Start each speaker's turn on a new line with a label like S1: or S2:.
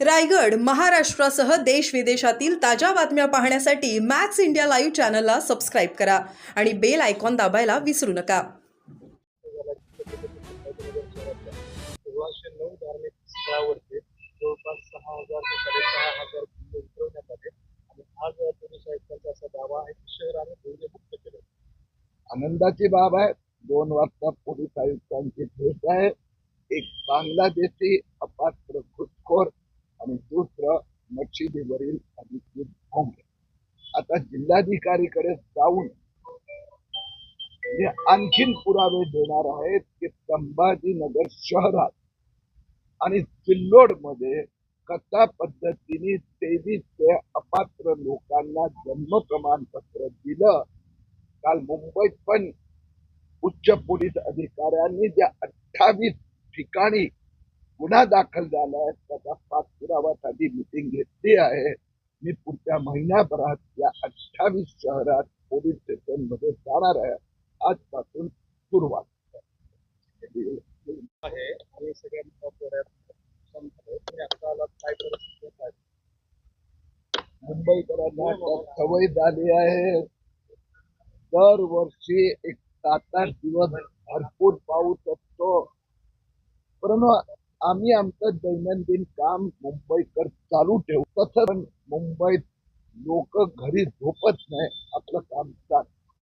S1: रायगड महाराष्ट्रासह देश विदेशातील ताज्या बातम्या पाहण्यासाठी मॅक्स इंडिया लाईव्ह चॅनलला सबस्क्राईब करा आणि बेल आयकॉन दाबायला विसरू नका.
S2: सोळाशे नऊ धार्मिक स्थळावरती जवळपास सहा हजार ते साडेसहा हजार किल्ले उतरवण्यात आले आणि आज पोलीस आयुक्तांचा असा दावा आहे की शहर आम्ही ध्वजमुक्त केलं.
S3: आनंदाची बाब आहे दोन वाजता पोलीस आयुक्तांची भेट आहे. एक बांगलादेशी अपात्र घुसखोर आणि दुसरं मशिदीवरील अधिकृत भोंगे आता जिल्हाधिकारीकडे जाऊन हे आणखीन पुरावे देणार आहेत की संभाजीनगर शहरात आणि सिल्लोडमध्ये कथा पद्धतीने तेवीस ते अपात्र लोकांना जन्म प्रमाणपत्र दिलं. काल मुंबईत पण उच्च पोलीस अधिकाऱ्यांनी ज्या अठ्ठावीस ठिकाणी गुन्हा दाखल झाला आहे. त्याचा पाठपुरावासाठी मिटिंग घेतली आहे. मी पुढच्या महिन्याभरात या अठ्ठावीस शहरात पोलीस स्टेशनमध्ये जाणार आहे. आजपासून सुरुवात.
S2: आहे. आणि सगळ्यांनी?
S3: मुंबईकरांना सवय झाली आहे. दरवर्षी एक सात आठ दिवस भरपूर पाऊस असतो. परंतु आम्ही आमचं दैनंदिन काम मुंबईकर चालू ठेवू. तसं पण मुंबईत लोक घरी झोपत नाही.